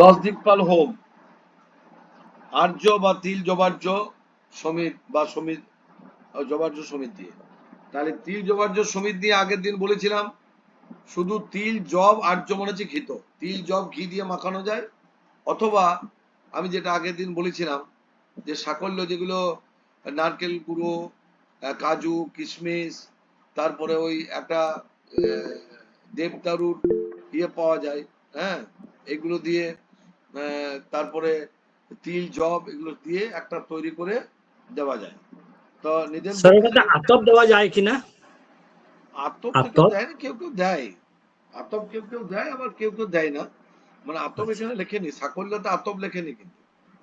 দশ দিকপাল হোম। আর্য বা তিল জবার্য সমিত বা সমিত জবার্য সমিত দিয়ে। তাহলে তিল জবার্য সমিত দিয়ে আগের দিন বলেছিলাম, শুধু তিল, জব, আর্য মনে হচ্ছে ঘিত। তিল, জব, ঘি দিয়ে মাখানো যায়। অথবা আমি যেটা আগের দিন বলেছিলাম, যে সাকল্য যেগুলো, নারকেল গুঁড়ো কাজু, কিশমিশ, তারপরে ওই একটা দেবদারুর ইয়ে পাওয়া যায় হ্যাঁ এগুলো দিয়ে তারপরে তিল জব এগুলো দিয়ে একটা তৈরি করে দেওয়া যায়। তো নিদেন স্যার ওটাতে আতপ দেওয়া যায় কিনা আতপ? দেয় না কেউ কেউ দেয়। আতপ কেউ কেউ দেয় আবার কেউ কেউ দেয় না। মানে আতপ এখানে লেখেনি সাকল্যতে আতপ লেখেনি কিন্তু।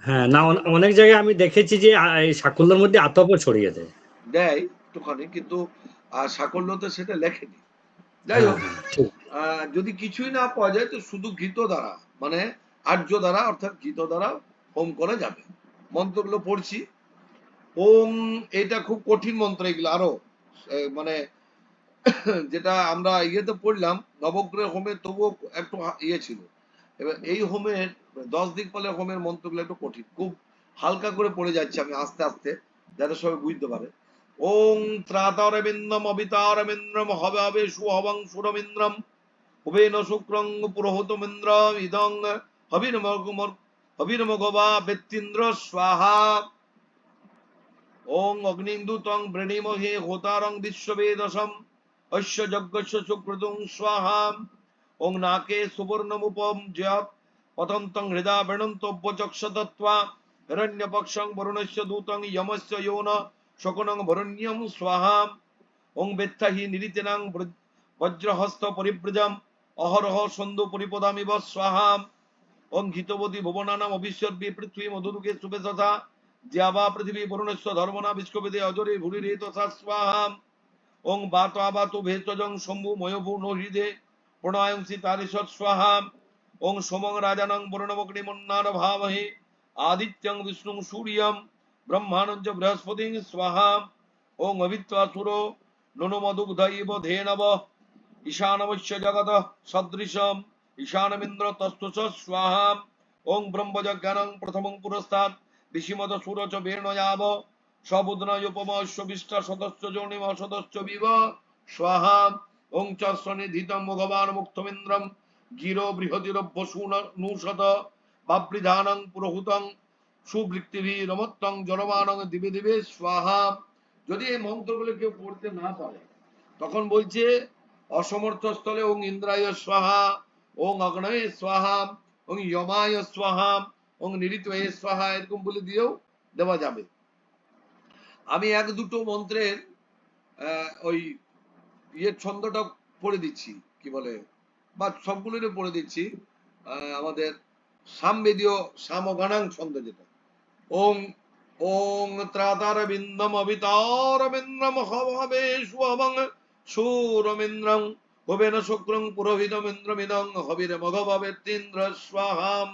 হ্যাঁ না অনেক জায়গায় আমি দেখেছি যে এই সাকুল্যের মধ্যে আতপও ছড়িয়ে দেয়। দেয় একটুখানি কিন্তু আর সাকল্যতে সেটা লেখেনি। যাই হোক হ্যাঁ, আহ, যদি কিছুই না পাওয়া যায় তো শুধু গীত দ্বারা। মানে আর্য দ্বারা, অর্থাৎ গীত দ্বারা হোম করা যাবে। মন্ত্রগুলো পড়ছি। ওম, এটা খুব কঠিন মন্ত্র এগুলো আরও মানে যেটা আমরা ইয়েতে পড়লাম নবগ্রহ হোমের তবুও একটু ইয়ে ছিল। এবার এই হোমের দশ দিক পালে হোমের মন্ত্রগুলো একটু কঠিন। খুব হালকা করে পড়ে যাচ্ছে আমি আস্তে আস্তে, যাতে সবাই বুঝতে পারে। ওং ত্রাতারবিন্দম অবিতারমিন্দ্রম হবে হবে সুহবং সুরমিন্দ্রম উভেন শুক্রং পুরোহতমিন্দ্রম ইদং হবিরমগবা বজ্রহস্ত পরিব্রজম অহরহ সন্ধু পরিপদামিব স্বাহা ওং ঘিতবতী ভুবনানাম অবিশ্বর্বী পৃথ্বী মধুরুকে শুভে তথা জ্যাবা পৃথিবী বরুণস্য ধর্মনা বিষ্কবেদে অজরে ভুরিরে তথা স্বাহা। ওং বাত আবাত ভেষজং শম্ভু ময়ভূ নহৃদে প্রণয়ংসি তারিষৎ স্বাহা। ওং সোমং রাজানং বরুণমগ্নি মন্নান ভামহে আদিত্যং বিষ্ণুং সূর্যম ব্রহ্মাণঞ্চ বৃহস্পতি স্বাহা। ওং অভিত্বা সুরো ননুমদুগ্ধৈব ধেনব ঈশানবশ্য জগত সদৃশম। ঈশানমিন্দ্র তস্তু চ স্বাহা ওং ব্রহ্মযজ্ঞানং প্রথমং পুরস্তাৎ। ঋষিমত সুরচ বের্ণয়াব। সবুদ্নয়োপমস্য সদস্য জনিম সদস্য বিব স্বাহা ওং চর্ষনিধিতম ভগবান মুক্তমিন্দ্রম। গিরো বৃহতিরভ্য নূষত বাবৃধানং পুরোহুতং। সুবৃত্তিভি রমত্তং জনমানং দিবে দিবে স্বাহা যদি এই মন্ত্রগুলো কেউ পড়তে না পারে, তখন বলছে অসমর্থ স্থলে ওং ইন্দ্রায় স্বাহা। ওং অগ্নয়ে স্বাহা ওং যমায় স্বাহা ওং নিরিতয়ে স্বাহা, এরকম বলে দিয়েও দেওয়া যাবে। আমি এক দুটো মন্ত্রের ওই ইয়ের ছন্দটা পড়ে দিচ্ছি, কি বলে, বা সবগুলোরই পড়ে দিচ্ছি আমাদের সামবেদীয় সামগানাং ছন্দ যেটা। ওং ওং ত্রাতার বিন্দম অবিতার বিন্দ্রম হবে সুহবং সুরমিন্দ্রং ভুবেন শুক্রং পুরোহিতমিন্দ্রমিদং হবির মঘবেত্তীন্দ্র স্বাহাম।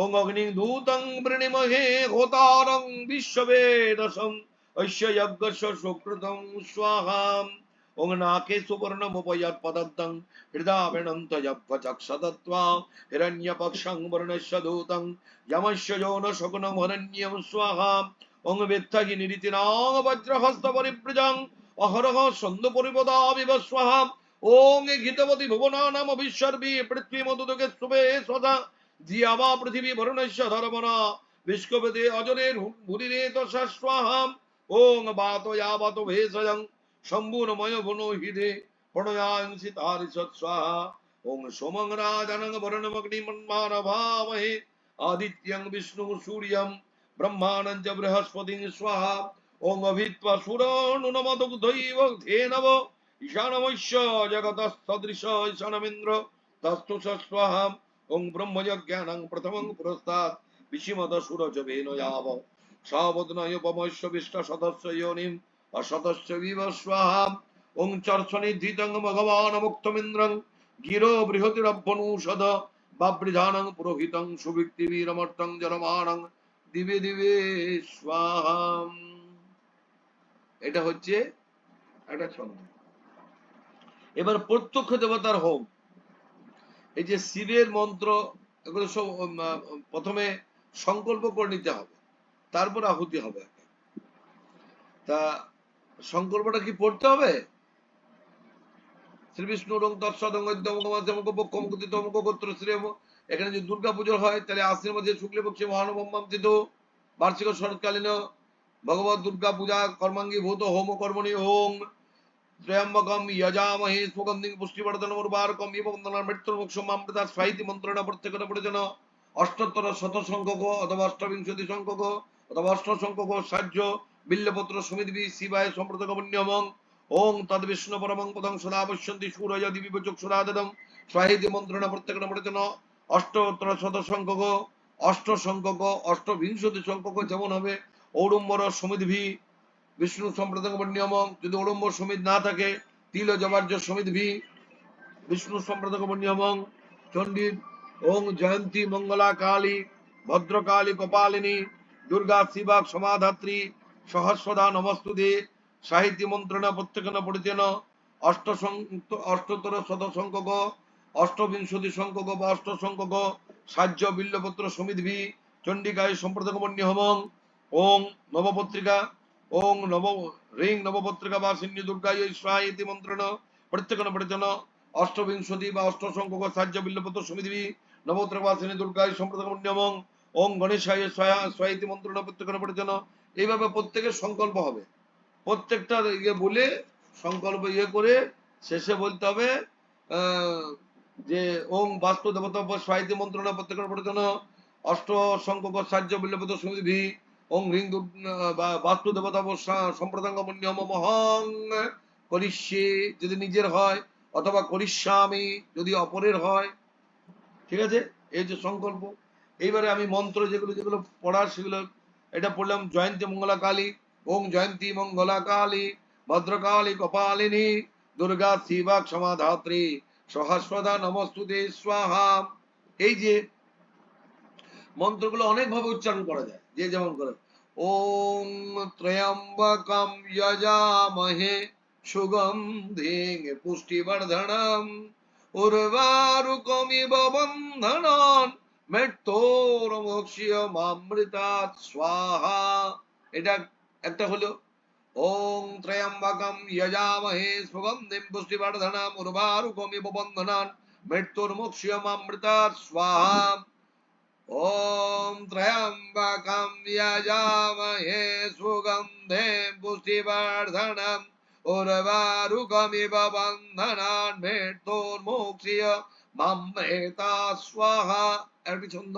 ওং অগ্নি দূতং বৃণিমহে হোতারং বিশ্ববেদসং ঐশ্য যজ্ঞস্য সুকৃতং স্বাহাম। ওং নাকে সুবর্ণমুপয়ৎ পদত্তং হৃদাবিণন্ত যজ্ঞচক্ষদত্ত্বা হিরণ্যপক্ষং বর্ণস্য দূতং যমস্য যৌন শকুনং হরণ্যম স্বাহা ওং বেত্তাহি নিরিতিনাং বজ্রহস্ত পরিব্রজং অহরহ সন্ধ পরিপদাবিব স্বাহা ওং গীতবতী ভুবনানাম বিশ্বর্বী পৃথ্বী মধুদকে শুভে সদা। জিয়াবা পৃথিবী বরুণস্য ধর্মনা বিষ্কবেদে অজরের ভুরিরে দশা স্বাহা ওং বাত যাবত ভেষজং শম্ভুনময় গুণ হিদে প্রণয়াংসি তারিষৎ স্বাহা। ওং সোমং রাজনং বরণমগ্নি মন্মান ভামহে আদিত্যং বিষ্ণু সূর্যম ব্রহ্মাণং চ বৃহস্পতি স্বাহা। ওং অভিত্বা সুরনুনমদুগ্ধৈব ধেনব ঈশানমস্য জগতস্তদৃশ ঈশানমিন্দ্র তস্তু স স্বাহা ওং ব্রহ্মযজ্ঞানং প্রথমং পুরস্তাৎ। বিশিমদ সুরজ বেনয়াব সাবদনয়োপমস্য বিষ্ট সদস্য যোনিম অসদস্য বিব স্বাহা ওং ভগবান মুক্তমিন্দ্রং বৃহতিরভ্যনুষদ বাবৃধানং পুরোহিতং দিবে দিবে স্বাহাম। এটা হচ্ছে একটা ছন্দ। এবার প্রত্যক্ষ দেবতার হোম। এই যে শিবের মন্ত্র, এগুলো সব প্রথমে সংকল্প করে নিতে হবে। তারপর আহুতি হবে। তা সংকল্পটা কি পড়তে হবে? শ্রী বিষ্ণু রং তৎসদঙ্গ তমক এখানে যদি হয়, তাহলে চিত বার্ষিক শরৎকালীন কর্মাঙ্গী ভূত হোম ওম উর্বারকম ইব বন্দনার মৃত্যুর মোক্ষম অমৃতা স্বাইতি মন্ত্রণা প্রত্যেকটা পরিজন অষ্টোত্তর অথবা অষ্টবিংশতি সংখ্যক অথবা অষ্ট সংখ্যক বিল্লপত্র সমিতি শিবায় সম্প্রদায় পুণ্যমং ওং তদ বিষ্ণু পরমং পদং সদা পশ্যন্তি সূরয় দিবি বচক সদাদম স্বাহিতি মন্ত্রণা শত অষ্ট অষ্টবিংশতি সংখ্যক যেমন হবে ঔড়ম্বর সমিতি বিষ্ণু সম্প্রদায় নিয়ম, যদি ওড়ম্বর সমিত না থাকে, তিল জবার্য সমিত ভি। বিষ্ণু সম্প্রদায় নিয়ম, চণ্ডীর ওং জয়ন্তী মঙ্গলা কালী ভদ্রকালী কপালিনী, দুর্গা শিবা সমাধাত্রী, সহস্রদা নমস্তুদে সাহিত্য মন্ত্রণা প্রত্যেকন পড়িতেন অষ্ট অষ্টতর শত সংখ্যক অষ্টবিংশতি সংখ্যক বা অষ্ট সংখ্যক সাহায্য বিল্লপত্র ভি, চণ্ডিকায় সম্প্রদায় নিয়মং, ওং নবপত্রিকা ওং নব রিং নবপত্রিকা বা সিন্ধু দুর্গা স্বাহা ইতি মন্ত্রণ প্রত্যেকন পরিজন অষ্টবিংশতি বা অষ্ট সংখ্যক সাহায্য বিল্লপত্র সমিতি নবপত্রিকা বা সিন্ধু দুর্গা সম্প্রদায় নিয়মং ওং গণেশায় স্বয়া স্বয়তি মন্ত্রণ প্রত্যেকন পরিজন এইভাবে প্রত্যেকের সংকল্প হবে। প্রত্যেকটা ইয়ে বলে সংকল্প ইয়ে করে শেষে বলতে হবে যে ওং বাস্তু দেবতা স্বায়তি মন্ত্রণা প্রত্যেকের পরিজন অষ্ট সংখ্যক সাহায্য বিল্লপত্র সমিতি ওং হ্রিং দুর- বা, বাস্তু দেবতা সম্প্রদাঙ্গ নিয়ম মহং, করিষ্যে যদি নিজের হয়, অথবা করিষ্যামি যদি অপরের হয়। ঠিক আছে? এই যে সংকল্প। এইবারে আমি মন্ত্র যেগুলো যেগুলো পড়ার সেগুলো, এটা পড়লাম, জয়ন্তী মঙ্গলা কালী ওং জয়ন্তী মঙ্গলা কালী ভদ্রকালী কপালিনী, দুর্গা শিবা ক্ষমাধাত্রী সহস্রদা নমস্তুতে স্বাহা। এই যে মন্ত্রগুলো অনেকভাবে উচ্চারণ করা যায়। যে যেমন করে। ওম ত্রয়ম্বকম যজামহে সুগন্ধিং পুষ্টিবর্ধনম উর্বারুকমিব বন্ধনন মৃত্যুর মোক্ষীয় মামৃতাৎ স্বাহা। এটা একটা হলো ওম ত্রয়ম্বকম যজামহে সুগন্ধিং পুষ্টিবর্ধনম উর্বারুকমিব বন্ধনন মৃত্যুর মোক্ষীয় মামৃতাৎ স্বাহা। ॐ त्र्यम्बकं यजामहे सुगन्धे पुष्टिवर्धनम् उर्वारुकमिव बन्धनान् মৃত্যুর্মুক্ষিয় মামৃতা স্বাহা একটি ছন্দ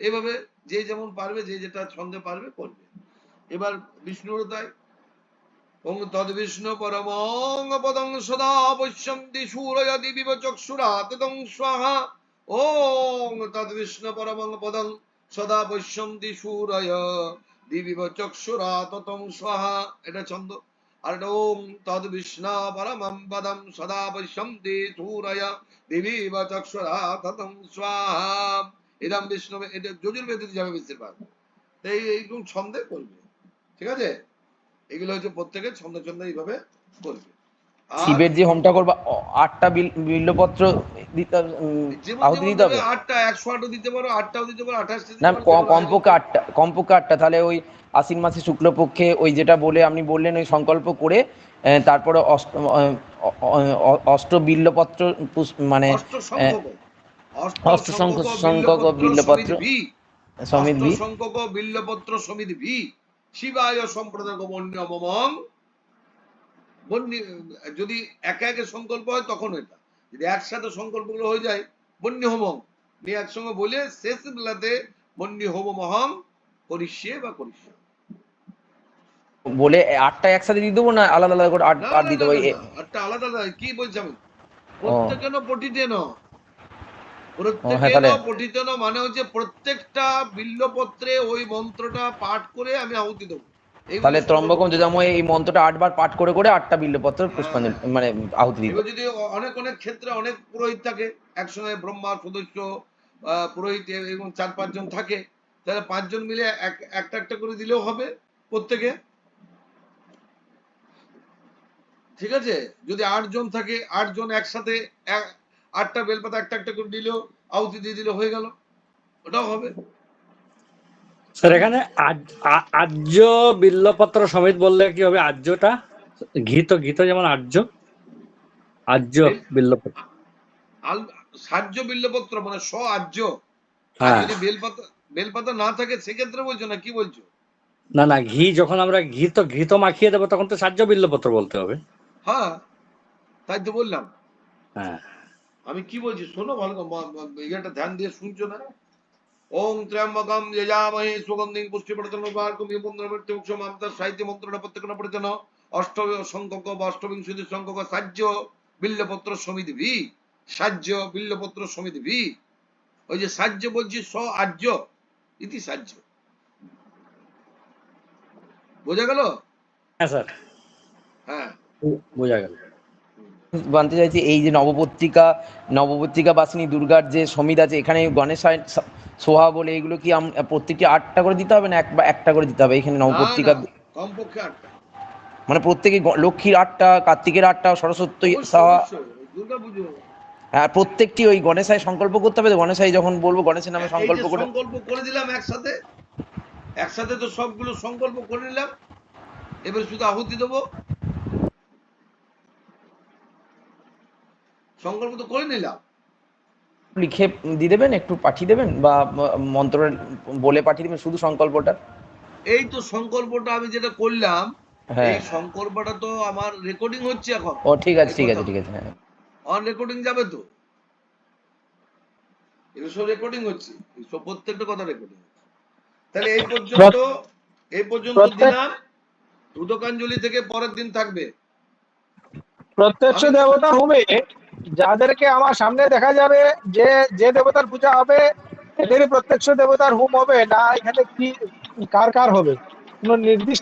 এভাবে যে যেমন পারবে যে যেটা ছন্দে পারবে করবে এবার বিষ্ণুর তাই ওং তদ বিষ্ণু পরমং পদং সদা পশ্যন্তি সূরয় দিবিব চক্ষুরা তদং স্বাহা ওং তদ বিষ্ণু পরমং পদং সদা সূরয়। দিবিব চক্ষুরা ততং এটা ছন্দ। আর এটা ওং তদ বিষ্ণু পরমং পদং সদা দিবিব চক্ষুরা ততং এরম এটা যাবে বেশিরভাগ তো এই এইরকম ছন্দে করবে। ঠিক আছে? এগুলো হচ্ছে প্রত্যেকে ছন্দ ছন্দ এইভাবে করবে। শিবের যে হোমটা করবা আটটা বিল্লপত্র দিতে আহুতি দিতে হবে। আটটা একশো আটও দিতে পারো আটটাও দিতে পারো আঠাশটা না পারো, ক- যেমন কমপক্ষে আটটা কমপক্ষে আটটা। তাহলে ওই আশ্বিন মাসে শুক্লপক্ষে ওই যেটা বলে আপনি বললেন ওই সংকল্প করে তারপরে অষ্ট অষ্ট বিল্লপত্র মানে অষ্ট সংখ্যক বিল্লপত্র সমিত ভি। সংখ্যক বিল্লপত্র সমিতি ভি। শিবায় সম্প্রদায় বন্য মমং যদি একা একে সংকল্প হয় তখন এটা। যদি একসাথে সংকল্পগুলো হয়ে যায় বন্য হোমং নিয়ে একসঙ্গে বলে শেষ বেলাতে বন্য হোম মহং করিষ্যে বা করিষ্য। বলে আটটা একসাথে দিয়ে দেবো না আলাদা আলাদা করে আট আট দিতে হবে? একটা আলাদা আলাদা কি বলছি আমি? প্রত্যেকেন পঠিতেন। হ্যাঁ, প্রত্যেকেন পঠিতেন মানে হচ্ছে প্রত্যেকটা বিল্লপত্রে ওই মন্ত্রটা পাঠ করে আমি আহুতি দেবো। তাহলে ত্রম্বকম যজাময় এই মন্ত্রটা আটবার পাঠ করে করে আটটা বিল্লপত্র পুষ্পাঞ্জলি মানে আহুতি দিতে এবার যদি অনেক অনেক ক্ষেত্রে অনেক পুরোহিত থাকে একসঙ্গে ব্রহ্মা সদস্য পুরোহিত এবং চার পাঁচজন থাকে তাহলে পাঁচজন মিলে এক- একটা একটা করে দিলেও হবে প্রত্যেকে? ঠিক আছে? যদি আটজন থাকে আটজন একসাথে আটটা বেলপাতা একটা একটা করে দিলেও আহুতি দিয়ে দিলে হয়ে গেল। ওটাও হবে। স্যার এখানে আর্য বিল্লপত্র সমিত বললে কি হবে? আর্যটা? ঘিত ঘিত যেমন আর্য। আর্য বিল্লপত্র। সাহায্য বিল্লপত্র মানে আর্য। হ্যাঁ। যদি বেলপাতা বেলপাতা না থাকে সেক্ষেত্রে বলছো না? কি বলছো? না না ঘি যখন আমরা ঘিত ঘিত মাখিয়ে দেবো তখন তো সাহায্য বিল্লপত্র বলতে হবে। হ্যাঁ তাই তো বললাম। হ্যাঁ। আমি কি বলছি? শোনো ভালো ইয়েটা ধ্যান দিয়ে শুনছো না? ওং ত্র্যম্বকম যজামহে সুগন্ধিং পুষ্টিবর্ধন উপার্কম ইবন্দ্রমৃত্যুক্ষম আমতার সাহিত্য মন্ত্রণা প্রত্যেকনা পরিজন অষ্ট সংখ্যক বা অষ্টবিংশতি সংখ্যক সাহায্য বিল্লপত্র সমিতি ভি। সাহায্য বিল্লপত্র সমিতি ভি। ওই যে সাহায্য বলছি স আর্য। ইতি সাহায্য। বোঝা গেল? হ্যাঁ স্যার। হ্যাঁ। বোঝা গেল। জানতে চাইছি এই যে নবপত্রিকা নবপত্রিকা বাসিনী দুর্গার যে সমিত আছে এখানে গণেশ সা- সোহা বলে এগুলো কি প্রত্যেকটি আটটা করে দিতে হবে না এক বা একটা করে দিতে হবে? এখানে নবপত্রিকা কমপক্ষে আটটা। মানে প্রত্যেকে লক্ষ্মীর আটটা কার্তিকের আটটা সরস্বতী সাহা হ্যাঁ প্রত্যেকটি ওই গণেশায় সংকল্প করতে হবে। গণেশাই যখন বলব গণেশের নামে সংকল্প করে। সংকল্প করে দিলাম একসাথে একসাথে তো সবগুলো সংকল্প করে নিলাম। এবার শুধু আহুতি দেবো। সংকল্প তো করে নিলাম। লিখে দিয়ে দেবেন একটু পাঠিয়ে দেবেন বা মন্ত্র বলে পাঠিয়ে দেবেন শুধু সংকল্পটা? এই তো সংকল্পটা আমি যেটা করলাম হ্যাঁ। এই সংকল্পটা তো আমার রেকর্ডিং হচ্ছে এখন। ও ঠিক আছে ঠিক আছে ঠিক আছে হ্যাঁ। অন রেকর্ডিং যাবে তো? এগুলো সব রেকর্ডিং হচ্ছে এই সব প্রত্যেকটা কথা রেকর্ডিং তাহলে এই পর্যন্ত এই পর্যন্ত প্রত্যেক- দিলাম। উদকাঞ্জলি থেকে পরের দিন থাকবে। প্রত্যক্ষ আমি- দেবতার হোমে যাদেরকে আমার সামনে দেখা যাবে, যে যে দেবতার পূজা হবে, এদেরই প্রত্যক্ষ দেবতার হোম হবে, না এখানে কি, কার কার হবে? কোনো নির্দিষ্ট